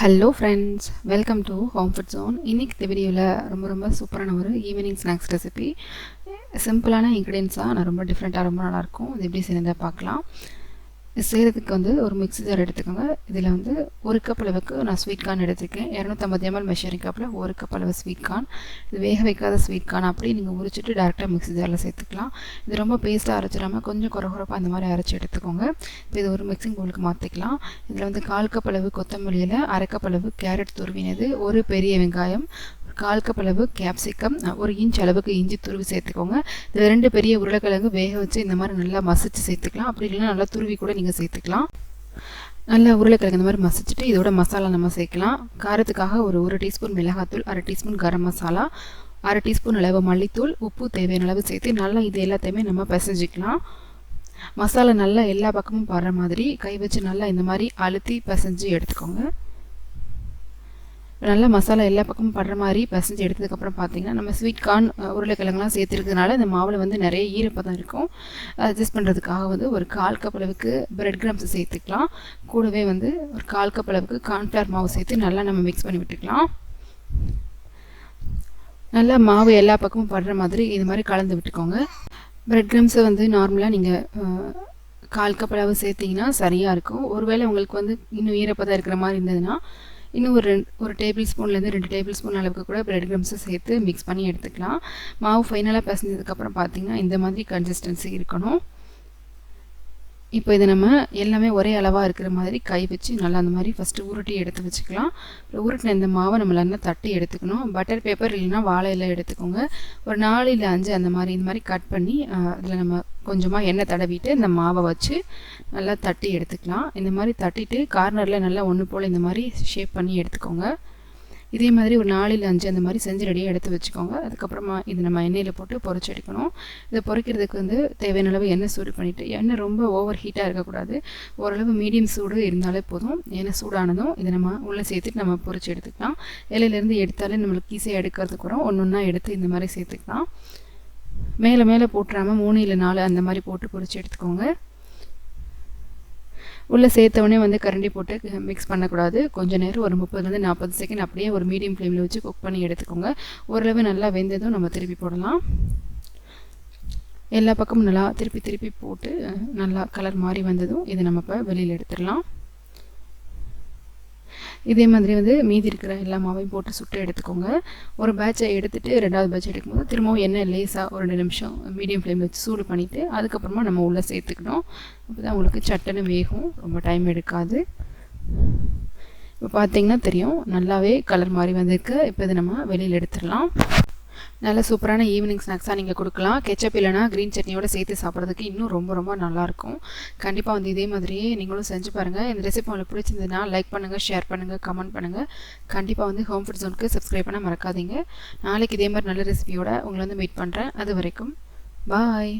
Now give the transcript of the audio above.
Hello friends welcome to home food zone இன்றைக்கி இந்த வீடியோவில் ரொம்ப ரொம்ப சூப்பரான ஒரு ஈவினிங் ஸ்நாக்ஸ் ரெசிபி சிம்பிளான இன்க்ரீடியன்ஸாக நான் ரொம்ப டிஃப்ரெண்ட்டாக ரொம்ப நல்லாயிருக்கும் இது எப்படி செய்யறதை பார்க்கலாம். இது செய்கிறதுக்கு வந்து ஒரு மிக்ஸி ஜார் எடுத்துக்கோங்க. இதில் வந்து ஒரு கப் அளவுக்கு நான் ஸ்வீட் கார்ன் எடுத்துருக்கேன். இரநூத்தம்பது எம்எல் மெஷரிங் கப்பில் ஒரு கப் அளவு ஸ்வீட் கார்ன் இது வேக வைக்காத ஸ்வீட் கார்ன் அப்படி நீங்கள் உரிச்சிட்டு டேரெக்டாக மிக்ஸி ஜாரில் சேர்த்துக்கலாம். இது ரொம்ப பேஸ்ட்டாக அரைச்சிடாமல் கொஞ்சம் குறகுறப்பாக அந்த மாதிரி அரைச்சி எடுத்துக்கோங்க. இப்போ இது ஒரு மிக்சிங் பவுலுக்கு மாற்றிக்கலாம் இதில் வந்து கால் கப் அளவு கொத்தமல்லியில் அரை கப் அளவு கேரட் துருவினது ஒரு பெரிய வெங்காயம் கால் கப் அளவு கேப்சிகம் ஒரு இன்ச் அளவுக்கு இஞ்சி துருவி சேர்த்துக்கோங்க. இந்த ரெண்டு பெரிய உருளைக்கிழங்கு வேக வச்சு இந்த மாதிரி நல்லா மசிச்சு சேர்த்துக்கலாம். அப்படி இல்லைன்னா நல்லா துருவி கூட நீங்கள் சேர்த்துக்கலாம். நல்லா உருளைக்கிழங்கு இந்த மாதிரி மசிச்சுட்டு இதோட மசாலா நம்ம சேர்க்கலாம். காரத்துக்காக ஒரு ஒரு டீஸ்பூன் மிளகாத்தூள் அரை டீஸ்பூன் கரம் மசாலா அரை டீஸ்பூன் அளவு மல்லித்தூள் உப்பு தேவையான அளவு சேர்த்து நல்லா இது எல்லாத்தையுமே நம்ம பிசைஞ்சிக்கலாம். மசாலா நல்லா எல்லா பக்கமும் படுற மாதிரி கை வச்சு நல்லா இந்த மாதிரி அழுத்தி பிசைஞ்சு எடுத்துக்கோங்க. நல்லா மசாலா எல்லா பக்கமும் படுற மாதிரி பசஞ்சு எடுத்ததுக்கப்புறம் பார்த்தீங்கன்னா நம்ம ஸ்வீட் கார்ன் உருளைக்கிழங்குலாம் சேர்த்துருக்கிறதுனால இந்த மாவில் வந்து நிறைய ஈரப்பதம் இருக்கும். அட்ஜஸ்ட் பண்ணுறதுக்காக வந்து ஒரு கால் கப் அளவுக்கு பிரெட் கிராம்ஸ் சேர்த்துக்கலாம். கூடவே வந்து ஒரு கால் கப் அளவுக்கு கார்ன்ஃப்ளவர் மாவு சேர்த்து நல்லா நம்ம மிக்ஸ் பண்ணி விட்டுக்கலாம். நல்லா மாவு எல்லா பக்கமும் படுற மாதிரி இது மாதிரி கலந்து விட்டுக்கோங்க. பிரெட் கிரம்ஸை வந்து நார்மலாக நீங்கள் கால் கப் அளவு சேர்த்திங்கன்னா சரியாக இருக்கும். ஒருவேளை உங்களுக்கு வந்து இன்னும் ஈரப்பதம் இருக்கிற மாதிரி இருந்ததுன்னா இன்னும் ஒரு ரெண்டு ஒரு டேபிள் ஸ்பூன்லேருந்து ரெண்டு டேபிள் ஸ்பூன் அளவுக்கு கூட பிரெட் கிரம்ஸை சேர்த்து மிக்ஸ் பண்ணி எடுத்துக்கலாம். மாவு ஃபைனலாக பிசைஞ்சதுக்கப்புறம் பார்த்திங்கன்னா இந்த மாதிரி கன்சிஸ்டன்சி இருக்கணும். இப்போ இதை நம்ம எல்லாமே ஒரே அளவாக இருக்கிற மாதிரி கை வச்சு நல்லா அந்த மாதிரி ஃபஸ்ட்டு உருட்டி எடுத்து வச்சுக்கலாம். உருட்டின இந்த மாவை நம்ம நல்லா தட்டி எடுத்துக்கணும். பட்டர் பேப்பர் இல்லைன்னா வாழை இலை எடுத்துக்கோங்க. ஒரு நாலு இல்லை அஞ்சு அந்த மாதிரி இந்த மாதிரி கட் பண்ணி அதில் நம்ம கொஞ்சமாக எண்ணெய் தடவிட்டு இந்த மாவை வச்சு நல்லா தட்டி எடுத்துக்கலாம். இந்த மாதிரி தட்டிட்டு கார்னரில் நல்லா ஒன்று போல் இந்த மாதிரி ஷேப் பண்ணி எடுத்துக்கோங்க. இதே மாதிரி ஒரு நாலில் அஞ்சு அந்த மாதிரி செஞ்சு ரெடியாக எடுத்து வச்சுக்கோங்க. அதுக்கப்புறமா இது நம்ம எண்ணெயில் போட்டு பொறிச்சு எடுக்கணும். இதை பொறிக்கிறதுக்கு வந்து தேவையான அளவு எண்ணெய் சூடு பண்ணிவிட்டு எண்ணெய் ரொம்ப ஓவர் ஹீட்டாக இருக்கக்கூடாது. ஓரளவு மீடியம் சூடு இருந்தாலே போதும். எண்ணெய் சூடானதும் இதை நம்ம உள்ளே சேர்த்துட்டு நம்ம பொறிச்சு எடுத்துக்கலாம். இலையிலேருந்து எடுத்தாலே நம்மளுக்கு ஈஸியாக எடுக்கிறதுக்கு கூட ஒன்று ஒன்றா எடுத்து இந்த மாதிரி சேர்த்துக்கலாம். மேலே மேலே போட்டுறாமல் மூணு இல்லை நாலு அந்த மாதிரி போட்டு பொறிச்சு எடுத்துக்கோங்க. உள்ளே சேர்த்தவொடனே வந்து கரண்டி போட்டு மிக்ஸ் பண்ணக்கூடாது. கொஞ்சம் நேரம் ஒரு முப்பதுலேருந்து நாற்பது செகண்ட் அப்படியே ஒரு மீடியம் ஃப்ளேமில் வச்சு குக் பண்ணி எடுத்துக்கோங்க. ஓரளவு நல்லா வெந்ததும் நம்ம திருப்பி போடலாம். எல்லா பக்கமும் நல்லா திருப்பி திருப்பி போட்டு நல்லா கலர் மாறி வந்ததும் இதை நம்ம இப்போ வெளியில் எடுத்துடலாம். இதே மாதிரி வந்து மீதி இருக்கிற எல்லா மாவையும் போட்டு சுட்டு எடுத்துக்கோங்க. ஒரு பேட்சை எடுத்துகிட்டு ரெண்டாவது பேட்ச் எடுக்கும்போது திரும்பவும் எண்ணெய் லேஸாக ஒரு ரெண்டு நிமிஷம் மீடியம் ஃப்ளேமில் வச்சு சூடு பண்ணிவிட்டு அதுக்கப்புறமா நம்ம உள்ளே சேர்த்துக்கணும். அப்போ தான் உங்களுக்கு சட்டுன்னு வேகும். ரொம்ப டைம் எடுக்காது. இப்போ பார்த்தீங்கன்னா தெரியும். நல்லாவே கலர் மாதிரி வந்திருக்கு. இப்போ இதை நம்ம வெளியில் எடுத்துடலாம். நல்ல சூப்பரான ஈவினிங் ஸ்நாக்ஸாக நீங்கள் கொடுக்கலாம். கெச்சப் இல்லைனா க்ரீன் சட்னியோட சேர்த்து சாப்பிட்றதுக்கு இன்னும் ரொம்ப ரொம்ப நல்லாயிருக்கும். கண்டிப்பாக வந்து இதே மாதிரியே நீங்களும் செஞ்சு பாருங்கள் இந்த ரெசிபி உங்களுக்கு பிடிச்சிருந்ததுன்னா லைக் பண்ணுங்கள் ஷேர் பண்ணுங்கள் கமெண்ட் பண்ணுங்கள் கண்டிப்பாக வந்து ஹோம் ஃபுட் ஜோனுக்கு சப்ஸ்கிரைப் பண்ண மறக்காதீங்க. நாளைக்கு இதே மாதிரி நல்ல ரெசிபியோட உங்களை வந்து மீட் பண்ணுறேன் அது வரைக்கும் பாய்